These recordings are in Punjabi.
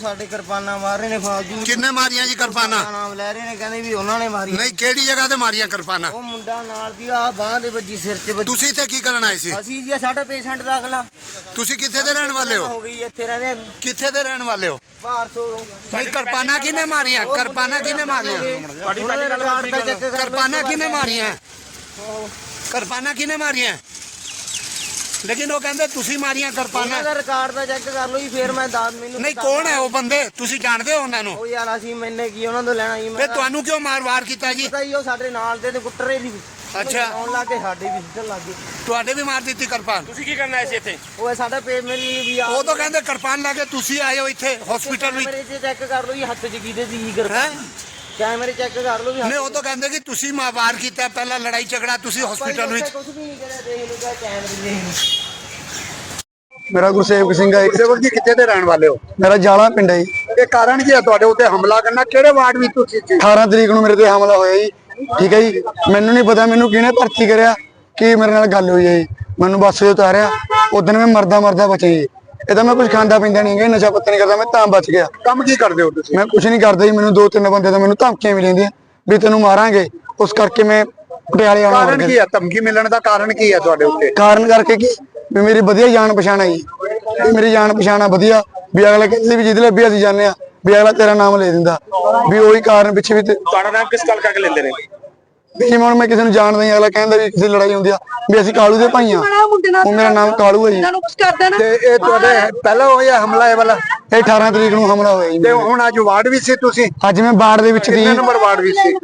ਸਾਡੇ ਕਿਰਪਾਨਾਂ ਮਾਰ ਰਹੇ ਨੇ ਫਾਲਤੂ ਕਿੰਨੇ ਮਾਰੀਆਂ ਜੀ ਕਿਰਪਾਨਾਂ? ਨਾਮ ਲੈ ਰਹੇ ਨੇ ਕਹਿੰਦੇ ਵੀ ਉਹਨਾਂ ਨੇ ਮਾਰੀ ਨਹੀਂ ਕਿਹੜੀ ਜਗ੍ਹਾ ਤੇ ਮਾਰੀਆਂ ਕਿਰਪਾਨਾਂ? ਉਹ ਮੁੰਡਾ ਨਾਲ ਦੀ ਆ ਬਾਹ ਦੇ ਵੱਜੀ ਸਿਰ 'ਚ ਵੱਜੀ। ਤੁਸੀਂ ਇੱਥੇ ਕੀ ਕਰਨ ਆਏ ਸੀ? ਅਸੀਂ ਜੀ ਸਾਡਾ ਪੇਸ਼ੈਂਟ ਦਾ ਅਗਲਾ। ਤੁਸੀਂ ਕਿੱਥੇ ਦੇ ਰਹਿਣ ਵਾਲੇ ਹੋ? ਹੋ ਗਈ ਇੱਥੇ ਰਹਿੰਦੇ ਕਿੱਥੇ ਦੇ ਰਹਿਣ ਵਾਲੇ ਹੋ? ਭਾਰਤੋਂ ਨਹੀਂ ਕਿਰਪਾਨਾਂ ਕਿਹਨੇ ਮਾਰੀਆਂ? ਕਿਰਪਾਨਾਂ ਕਿਹਨੇ ਮਾਰੀਆਂ? ਕਰ ਕਿਰਪਾਨਾਂ ਕਿਹਨੇ ਮਾਰੀਆਂ? ਕਿਰਪਾਨਾਂ ਕਿਹਨੇ ਮਾਰੀਆਂ? ਲੇਕਿਨ ਉਹ ਕਹਿੰਦੇ ਤੁਸੀਂ ਮਾਰੀਆਂ ਉਹਨਾਂ ਕਿਰਪਾਨਾਂ ਦਾ ਰਿਕਾਰਡ ਦਾ ਚੈੱਕ ਕਰ ਲਓ ਜੀ ਫੇਰ ਮੈਂ ਦੱਸ ਮੈਨੂੰ ਨਹੀਂ ਕੌਣ ਹੈ ਉਹ ਬੰਦੇ? ਤੁਸੀਂ ਜਾਣਦੇ ਹੋ ਉਹਨਾਂ ਨੂੰ? ਉਹ ਯਾਰ ਅਸੀਂ ਮੈਨੇ ਕੀ ਉਹਨਾਂ ਤੋਂ ਲੈਣਾ ਜੀ ਤੇ ਮੈਂ ਤੁਹਾਨੂੰ ਕਿਉਂ ਮਾਰ-ਵਾਰ ਕੀਤਾ ਜੀ? ਪਤਾ ਹੀ ਉਹ ਸਾਡੇ ਨਾਲ ਦੇ ਤੇ ਕੁੱਟਰੇ ਦੀ ਅੱਛਾ। ਆਉਣ ਲੱਗੇ ਸਾਡੇ ਵੀ ਸਿੱਧਣ ਲੱਗੇ ਤੁਹਾਡੇ ਵੀ ਮਾਰ ਦਿੱਤੀ ਕਿਰਪਾਨ। ਤੁਸੀਂ ਕੀ ਕਰਨ ਸੀ ਇੱਥੇ? ਉਹ ਸਾਡਾ ਪੇ ਮੇਰੀ ਵੀ ਆ। ਉਹ ਤਾਂ ਕਹਿੰਦੇ ਕਿਰਪਾਨ ਲਾ ਕੇ ਤੁਸੀਂ ਆਏ ਹੋ ਇੱਥੇ ਹਸਪੀਟਲ ਵਿੱਚ। ਕੈਮਰੇ 'ਚ ਚੈੱਕ ਕਰ ਲਓ ਜੀ ਹੱਥ 'ਚ ਕਿਹਦੇ ਸੀ ਕਰ ਹੈ ਕੈਮਰੇ ਚੈੱਕ ਕਰ ਲਓ ਵੀ ਨਹੀਂ ਉਹ ਤਾਂ ਕਹਿੰਦੇ ਕਿ ਤੁਸੀਂ ਮਾਰ ਕੀਤਾ ਪਹਿਲਾਂ ਲੜਾਈ ਝਗੜਾ ਤੁਸੀਂ ਹਸਪੀਟਲ ਵਿੱਚ। ਕੁਝ ਵੀ ਨਹੀਂ ਕਰਿਆ ਦੇਖ ਲਓ ਕੈਮਰੇ ਦੇਖ ਲਓ ਮੇਰਾ ਗੁਰਸੇਵਕ ਸਿੰਘ ਹੈ ਸੇਵਕ ਜੀ ਕਿੱਥੇ ਦੇ ਰਹਿਣ ਵਾਲੇ ਹੋ? ਮੇਰਾ ਜਾਲਾ ਪਿੰਡ ਹੈ ਇਹ ਕਾਰਨ ਕੀ ਹੈ ਤੁਹਾਡੇ ਉੱਤੇ ਹਮਲਾ ਕਰਨਾ? ਕਿਹੜੇ ਵਾਰਡ ਵਿੱਚ ਤੁਸੀਂ ਸੀ? 18 ਤਰੀਕ ਨੂੰ ਮੇਰੇ ਤੇ ਹਮਲਾ ਹੋਇਆ ਜੀ। ਠੀਕ ਹੈ ਜੀ। ਮੈਨੂੰ ਨਹੀਂ ਪਤਾ ਮੈਨੂੰ ਕਿਹਨੇ ਭਰਤੀ ਕਰਿਆ ਕੀ ਮੇਰੇ ਨਾਲ ਗੱਲ ਹੋਈ ਹੈ ਜੀ। ਮੈਨੂੰ ਬੱਸ 'ਤੇ ਉਤਾਰਿਆ। ਉਦੋਂ ਮੈਂ ਮਰਦਾ ਮਰਦਾ ਬਚਿਆ ਜੀ। ਇਹ ਤਾਂ ਮੈਂ ਕੁਝ ਖਾਂਦਾ ਪੀਂਦਾ ਨਹੀਂ ਗਾ ਨਸ਼ਾ ਪੱਤਾ ਨਹੀਂ ਕਰਦਾ ਮੈਂ ਤਾਂ ਬਚ ਗਿਆ। ਕੰਮ ਕੀ ਕਰਦੇ ਹੋ ਤੁਸੀਂ? ਮੈਂ ਕੁਝ ਨਹੀਂ ਕਰਦਾ ਜੀ ਮੈਨੂੰ ਦੋ ਤਿੰਨ ਬੰਦੇ ਤਾਂ ਮੈਨੂੰ ਧਮਕੀਆਂ ਵੀ ਲੈਂਦੀਆਂ ਵੀ ਤੈਨੂੰ ਮਾਰਾਂਗੇ ਉਸ ਕਰਕੇ ਮੈਂ ਪਟਿਆਲੇ ਆਉਣਾ ਕਾਰਨ ਕੀ ਹੈ? ਧਮਕੀ ਮਿਲਣ ਦਾ ਕਾਰਨ ਕੀ ਹੈ ਤੁਹਾਡੇ ਉੱਤੇ? ਕਾਰਨ ਕਰਕੇ ਕੀ? ਵੀ ਮੇਰੀ ਵਧੀਆ ਜਾਣ ਪਛਾਣ ਹੈ ਜੀ। ਮੇਰੀ ਜਾਣ ਪਛਾਣ ਆ ਵਧੀਆ ਵੀ ਅਗਲਾ ਕਹਿੰਦੇ ਵੀ ਜਿਹਦੇ ਲਈ ਵੀ ਅਸੀਂ ਜਾਂਦੇ ਆ ਵੀ ਅਗਲਾ ਤੇਰਾ ਨਾਮ ਲੈ ਦਿੰਦਾ। ਵੀ ਉਹੀ ਕਾਰਨ ਪਿੱਛੇ ਵੀ ਤੁਹਾਡਾ ਨਾਮ ਕਿਸ ਗੱਲ ਕਰਕੇ ਲੈਂਦੇ ਨੇ? ਵੀ ਜਿਵੇਂ ਹੁਣ ਮੈਂ ਕਿਸੇ ਨੂੰ ਜਾਣਦਾ ਹੀ ਅਗਲਾ ਕਹਿੰਦਾ ਵੀ ਕਿਸੇ ਲੜਾਈ ਹੁੰਦੀ ਆ ਵੀ ਅਸੀਂ ਕਾਲੂ ਦੇ ਭਾਈ ਆ। ਉਹ ਮੇਰਾ ਨਾਮ ਕਾਲੂ ਹੈ ਜੀ। ਕੁਝ ਕਰ ਦੇਣਾ। ਤੇ ਇਹ ਤੁਹਾਡੇ ਪਹਿਲਾਂ ਹੋਇਆ ਹਮਲਾ ਇਹ ਵਾਲਾ? ਇਹ 18 ਤਰੀਕ ਨੂੰ ਹਮਲਾ ਹੋਇਆ ਜੀ। ਤੇ ਹੁਣ ਅੱਜ ਵਾਰਡ ਵਿੱਚ ਸੀ ਤੁਸੀਂ? ਅੱਜ ਮੈਂ ਬਾੜ ਦੇ ਵਿੱਚ ਦੀ। ਕਿੰਨੇ ਨੰਬਰ ਵਾਰਡ ਵਿੱਚ ਸੀ?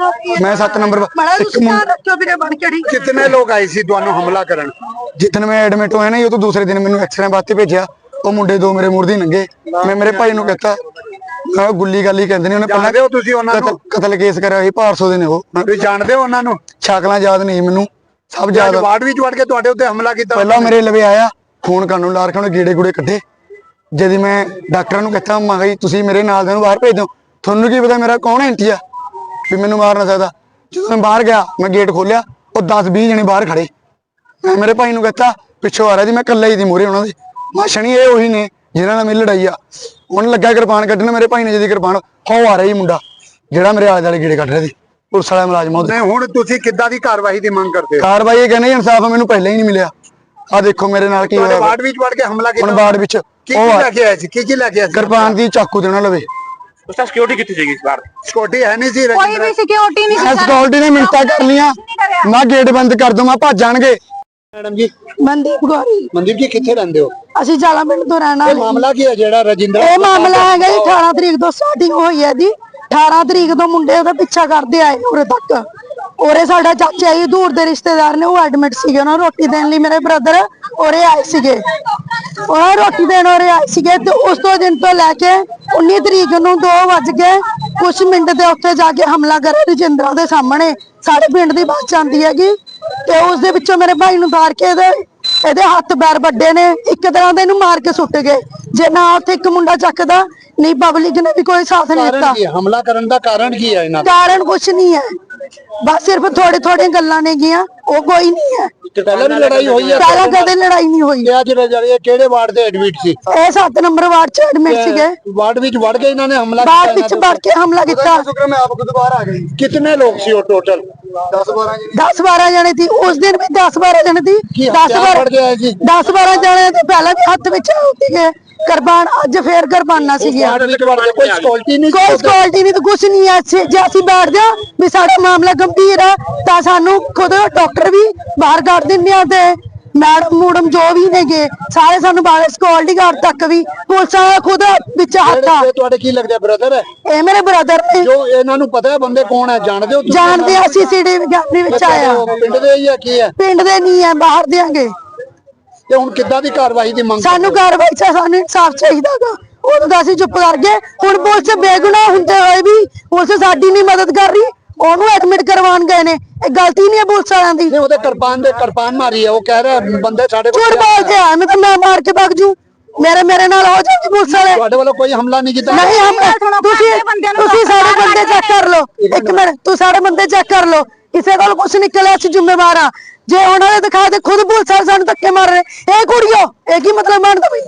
ਮੈਂ 7 ਨੰਬਰ ਬੜਾ ਇੱਕ ਤੁਸੀਂ ਮੁੰ- ਧਿਆਨ ਰੱਖਿਓ ਵੀਰੇ ਬਣ ਕੇ ਠੀਕ ਕਿੰਨੇ ਲੋਕ ਆਏ ਸੀ ਤੁਹਾਨੂੰ ਹਮਲਾ ਕਰਨ? ਜਿੱਦਣ ਮੈਂ ਐਡਮਿਟ ਹੋਇਆ ਨਾ ਉਹ ਤੋਂ ਦੂਸਰੇ ਦਿਨ ਮੈਨੂੰ ਐਕਸਰੇ ਵਾਸਤੇ ਭੇਜਿਆ। ਉਹ ਮੁੰਡੇ ਦੋ ਮੇਰੇ ਮੁਰਦੀ ਨੰਗੇ। ਮੈਂ ਮੇਰੇ ਭਾਈ ਨੂੰ ਕਹਤਾ। ਕਿਹਾ ਗੁੱਲੀ ਗਾਲੀ ਕਹਿੰਦੇ ਨੇ ਉਹਨੇ ਹੋ ਤੁਸੀਂ ਉਹਨਾਂ ਨੂੰ? ਕਤਲ ਕੇਸ ਕਰਿਆ ਸੀ ਭਾਰਸੋ ਦੇ ਨੇ ਉਹ। ਤੁਸੀਂ ਜਾਣਦੇ ਹੋ ਉਹਨਾਂ ਨੂੰ? ਸ਼ਕਲਾਂ ਯਾਦ ਨਹੀਂ ਮੈਨੂੰ। ਸਭ ਆ। ਵਾਰਡ ਵਿੱਚ ਵੜ ਕੇ ਤੁਹਾਡੇ ਉੱਤੇ ਹਮਲਾ ਕੀਤਾ। ਪਹਿਲਾਂ ਮੇਰੇ ਲਵੇ ਆਇਆ ਫੋਨ ਕਰਨ ਨੂੰ ਲਾ ਰੱਖਿਆ ਉਹਨੇ ਗੇੜੇ ਗੂੜੇ ਕੱਢੇ। ਜਦ ਮੈਂ ਡਾਕਟਰਾਂ ਨੂੰ ਕਹਤਾ ਮੈਂ ਜੀ ਤੁਸੀਂ ਮੇਰੇ ਨਾਲ ਦੇ ਨੂੰ ਬਾਹਰ ਭੇਜ ਦਿਓ। ਤੁਹਾਨੂੰ ਕੀ ਪਤਾ ਮੇਰਾ ਕੌਣ ਐਂਟੀ ਆ ਵੀ ਮੈਨੂੰ ਮਾਰ ਨਾ ਸਕਦਾ। ਜਦੋਂ ਮੈਂ ਬਾਹਰ ਗਿਆ ਮੈਂ ਗੇਟ ਖੋਲਿਆ ਉਹ 10 20 ਜਣੇ ਬਾਹਰ ਖੜੇ। ਮੈਂ ਮੇਰੇ ਭਾਈ ਨੂੰ ਕਹਤਾ ਪਿੱਛੋਂ ਆ ਰਿਹਾ ਜੀ ਮੈਂ ਇਕੱਲਾ ਹੀ ਦੀ ਮੂਰੇ ਉਹਨਾਂ ਦੇ। ਮੈਂ ਸ਼ਨੀ ਇਹ ਉਹੀ ਨੇ ਜਿਨ੍ਹਾਂ ਨਾਲ ਮੇਰੀ ਲੜਾਈ ਆ। ਉਹਨੇ ਲੱਗਾ ਕਿਰਪਾਨ ਕੱਢਣ ਮੇਰੇ ਭਾਈ ਨੇ ਜਿਹਦੀ ਕਿਰਪਾਨ ਹੋ ਆ ਰਿਹਾ ਜੀ ਮੁੰਡਾ ਜਿਹੜਾ ਮੇਰੇ ਆਲੇ ਦੁਆਲੇ ਗੇੜੇ ਕੱਢ ਰਿਹਾ ਸੀ। ਪੁਲਿਸ ਵਾਲਾ ਮੁਲਾਜ਼ਮ ਉਹਦੇ ਨਹੀਂ ਹੁਣ ਤੁਸੀਂ ਕਿੱਦਾਂ ਦੀ ਕਾਰਵਾਈ ਦੀ ਮੰਗ ਕਰਦੇ ਹੋ? ਕਾਰਵਾਈ ਇਹ ਕਹਿੰਦੇ ਇਨਸਾਫ ਮੈਨੂੰ ਪਹਿਲਾਂ ਹੀ ਨਹੀਂ ਮਿਲਿਆ। ਆ ਦੇਖੋ ਮੇਰੇ ਨਾਲ ਕੀ ਤੁਹਾਡੇ ਹੋਇਆ। ਵਾਰਡ ਵਿੱਚ ਵੜ ਕੇ ਹਮਲਾ ਹੁਣ ਕੀਤਾ ਬਾੜ ਵਿੱਚ ਕੀ ਉਹ ਕੀ ਆ, ਲੈ ਕੇ ਆਏ ਸੀ? ਕੀ ਕੀ ਲੈ ਕੇ ਆਏ ਸੀ? ਕਿਰਪਾਨ ਦੀ ਚਾਕੂ ਦੇ ਉਹਨਾਂ ਲਵੇ। ਉਸ ਦਾ ਸਿਕਿਉਰਿਟੀ ਕਿੱਥੇ ਸੀਗੀ ਇਸ ਵਾਰ ਸਕੋਟੀ ਹੈ ਨਹੀਂ ਸੀ ਕੋਈ ਰਜਿੰਦਰ। ਵੀ ਸਿਕਿਉਰਿਟੀ ਨਹੀਂ ਮੈਂ ਸਕਿਉਰਟੀ ਨੇ ਮਿੰਟਾਂ ਕਰ ਲੀਆਂ ਮੈਂ ਗੇਟ ਬੰਦ ਕਰ ਦੂੰ ਮੈਂ ਭੱਜ ਜਾਣਗੇ। ਮੈਡਮ ਜੀ। ਮਨਦੀਪ ਗੌਰੀ ਮਨਦੀਪ ਜੀ ਕਿੱਥੇ ਰਹਿੰਦੇ ਹੋ? ਅਸੀਂ ਜਾਲਾ ਪਿੰਡ ਤੋਂ ਰਹਿਣ ਇਹ ਵਾਲੇ ਮਾਮਲਾ ਕੀ ਹੈ ਜਿਹੜਾ ਰਜਿੰਦਰ ਇਹ ਮਾਮਲਾ ਹੈਗਾ ਜੀ 18 ਤਰੀਕ ਤੋਂ ਸਟਾਰਟਿੰਗ ਹੋਈ ਹੈ ਜੀ। 18 ਤਰੀਕ ਤੋਂ ਮੁੰਡੇ ਉਹਦਾ ਪਿੱਛਾ ਕਰਦੇ ਆਏ ਉਰੇ ਤੱਕ। ਉਰੇ ਸਾਡਾ ਚਾਚਾ ਜੀ ਦੂਰ ਦੇ ਰਿਸ਼ਤੇਦਾਰ ਨੇ, ਉਹ ਐਡਮਿਟ ਸੀਗੇ ਉਹਨਾਂ ਰੋਟੀ ਦੇਣ ਲਈ ਮੇਰੇ ਬ੍ਰਦਰ ਉਰੇ ਆਏ ਸੀਗੇ। ਉਹ ਰੋਟੀ ਦੇਣ ਉਰੇ ਆਏ ਸੀਗੇ ਤੇ ਉਸ ਤੋਂ ਦਿਨ ਤੋਂ ਲੈ ਕੇ 19 ਤਰੀਕ ਨੂੰ 2 ਵਜ ਕੇ ਕੁਝ ਮਿੰਟ ਦੇ ਉੱਥੇ ਜਾ ਕੇ ਹਮਲਾ ਕਰਿਆ ਰਜਿੰਦਰਾ ਦੇ ਸਾਹਮਣੇ। ਸਾਡੇ ਪਿੰਡ ਦੀ ਬੱਸ ਜਾਂਦੀ ਹੈਗੀ ਤੇ ਉਸ ਦੇ ਵਿੱਚੋਂ ਮੇਰੇ ਭਾਈ ਨੂੰ ਧਾਰ ਕੇ ਇਹਦੇ ਇਹਦੇ ਹੱਥ ਪੈਰ ਵੱਡੇ ਨੇ। ਇੱਕ ਤਰ੍ਹਾਂ ਦੇ ਇਹਨੂੰ ਮਾਰ ਕੇ ਸੁੱਟ ਗਏ। ਜੇ ਨਾ ਉੱਥੇ ਇੱਕ ਮੁੰਡਾ ਚੱਕਦਾ ਨਹੀਂ ਪਬਲਿਕ ਨੇ ਵੀ ਕੋਈ ਸਾਥ ਨਹੀਂ ਦਿੱਤਾ। ਕਾਰਨ ਕੀ ਹੈ? ਹਮਲਾ ਕਰਨ ਦਾ ਕਾਰਨ ਕੀ ਹੈ ਇਹਨਾਂ ਦਾ? ਕਾਰਨ ਕੁਛ ਨਹੀਂ ਹੈ। ਬਸ ਸਿਰਫ ਥੋੜੇ ਥੋੜੇ ਗੱਲਾਂ ਨੇ ਗੀਆਂ ਉਹ ਕੋਈ ਨਹੀਂ ਹੈ। ਤੇ ਪਹਿਲਾਂ ਵੀ ਲੜਾਈ ਹੋਈ ਹੈ ਪਹਿਲਾਂ ਕਦੇ ਲੜਾਈ ਨਹੀਂ ਹੋਈ। ਤੇ ਅੱਜ ਰਜਿੰਦਰ ਕਿਹੜੇ ਵਾਰਡ ਦੇ ਐਡਮਿਟ ਸੀ? ਇਹ 7 ਨੰਬਰ ਵਾਰਡ ਚ ਐਡਮਿਟ ਸੀਗੇ। ਵਾਰਡ ਵਿੱਚ ਵੜ ਕੇ ਇਹਨਾਂ ਨੇ ਹਮਲਾ ਬਾਹਰ ਵਿੱਚ ਵੜ ਕੇ ਹਮਲਾ ਕੀਤਾ। ਸ਼ੁਕਰ ਮੈਂ ਆਪ ਖੁਦ ਬਾਹਰ ਆ ਗਈ ਕਿੰਨੇ ਲੋਕ ਸੀ ਉਹ ਟੋਟਲ 10 12 ਜੀ। 10 12 ਜਣੇ ਸੀ। ਉਸ ਦਿਨ ਵੀ 10 12 ਜਣੇ ਸੀ। ਕੀ 10 ਹਥਿਆਰ ਫੜ ਕੇ ਆਏ ਸੀ? 10 12 ਜਣੇ ਤੇ ਪਹਿਲਾਂ ਵੀ ਹੱਥ ਵਿੱਚ ਸੀਗੇ। ਕਿਰਪਾਨ ਅੱਜ ਫੇਰ ਕਿਰਪਾਨਾਂ ਸੀਗੀਆਂ। ਵਾਰਡ ਵਿੱਚ ਵੜ ਕੇ ਕੋਈ ਸਕਿਉਰਟੀ ਨਹੀਂ ਕੋਈ ਸਕਿਉਰਟੀ ਨਹੀਂ ਤੇ ਕੁਛ ਨਹੀਂ ਅਸੀਂ- ਜੇ ਅਸੀਂ ਬੈਠਦੇ ਹਾਂ ਵੀ ਸਾਡਾ ਮਾਮਲਾ ਗੰਭੀਰ ਹੈ ਤਾਂ ਸਾਨੂੰ ਖੁਦ ਡਾਕਟਰ ਵੀ ਬਾਹਰ ਕੱਢ ਦਿੰਦੇ ਆ ਤੇ ਮੈਡਮ ਮੂਡਮ ਜੋ ਵੀ ਨੇਗੇ ਸਾਰੇ ਸਾਨੂੰ ਬਾਹਰ ਸਕਿਉਰਟੀ ਗਾਰਡ ਤੱਕ ਵੀ ਪੁਲਿਸ ਵਾਲਾ ਖੁਦ ਵਿੱਚ ਹੱਥ ਆ। ਇਹ ਤੁਹਾਡੇ ਕੀ ਲੱਗਦਾ ਬ੍ਰਦਰ ਹੈ ਇਹ ਮੇਰੇ ਬ੍ਰਦਰ ਨੇ। ਜੋ ਇਹਨਾਂ ਨੂੰ ਪਤਾ ਹੈ ਬੰਦੇ ਕੌਣ ਹੈ ਜਾਣਦੇ ਹੋ ਤੁਸੀਂ? ਜਾਣਦੇ ਆ ਅਸੀਂ ਸੀਡੀ ਗੈਲਰੀ ਵਿੱਚ ਆਇਆ ਪਿੰਡ ਦੇ ਹੀ ਹੈ ਕੀ ਹੈ? ਪਿੰਡ ਦੇ ਨਹੀਂ ਹੈ ਬਾਹਰ ਦੇਾਂਗੇ ਤੇ ਹੁਣ ਕਿੱਦਾਂ ਦੀ ਕਾਰਵਾਈ ਦੀ ਮੰਗ ਸਾਨੂੰ ਕਾਰਵਾਈ ਚ ਸਾਨੂੰ ਇਨਸਾਫ ਚਾਹੀਦਾਗਾ। ਉਦੋਂ ਤਾਂ ਅਸੀਂ ਚੁੱਪ ਕਰ ਗਏ ਹੁਣ ਪੁਲਿਸ ਬੇਗੁਨਾਹ ਹੁੰਦੇ ਹੋਏ ਵੀ ਪੁਲਿਸ ਸਾਡੀ ਨਹੀਂ ਮਦਦ ਕਰ ਰਹੀ। ਉਹਨੂੰ ਐਡਮਿਟ ਕਰਵਾਉਣ ਗਏ ਨੇ। ਇਹ ਗਲਤੀ ਨਹੀਂ ਹੈ ਪੁਲਿਸ ਵਾਲਿਆਂ ਦੀ। ਨਹੀਂ ਉਹਦੇ ਕਿਰਪਾਨ ਦੇ ਕਿਰਪਾਨ ਮਾਰੀ ਹੈ ਉਹ ਕਹਿ ਰਿਹਾ ਬੰਦੇ ਸਾਡੇ ਕੋਲ ਝੂਠ ਬੋਲਦੇ ਆ ਮੈਂ ਤਾਂ ਮੈਂ ਮਾਰ ਕੇ ਭੱਜ ਜੂ। ਮੇਰੇ ਮੇਰੇ ਨਾਲ ਹੋ ਜਾਣਗੇ ਪੁਲਿਸ ਵਾਲੇ। ਤੁਹਾਡੇ ਵੱਲੋਂ ਕੋਈ ਹਮਲਾ ਨਹੀਂ ਕੀਤਾ। ਨਹੀਂ ਹਮ ਤੁਸੀਂ ਤੁਸੀਂ ਸਾਡੇ ਬੰਦੇ ਚੈੱਕ ਕਰ ਲਓ। ਇੱਕ ਮਿੰਟ ਤੂੰ ਸਾਡੇ ਬੰਦੇ ਚੈੱਕ ਕਰ ਲਓ। ਕਿਸੇ ਕੋਲ ਕੁਝ ਨਿਕਲਿਆ ਅਸੀਂ ਜ਼ਿੰਮੇਵਾਰ ਆ। ਜੇ ਉਹਨਾਂ ਦੇ ਦਿਖਾ ਦੇ ਖੁਦ ਪੁਲਿਸ ਵਾਲੇ ਸਾਨੂੰ ਧੱਕੇ ਮਾਰ ਰਹੇ ਇਹ ਕੁੜੀਓ ਇਹ ਕੀ ਮਤਲਬ ਮੰਨਦਾ ਬਈ?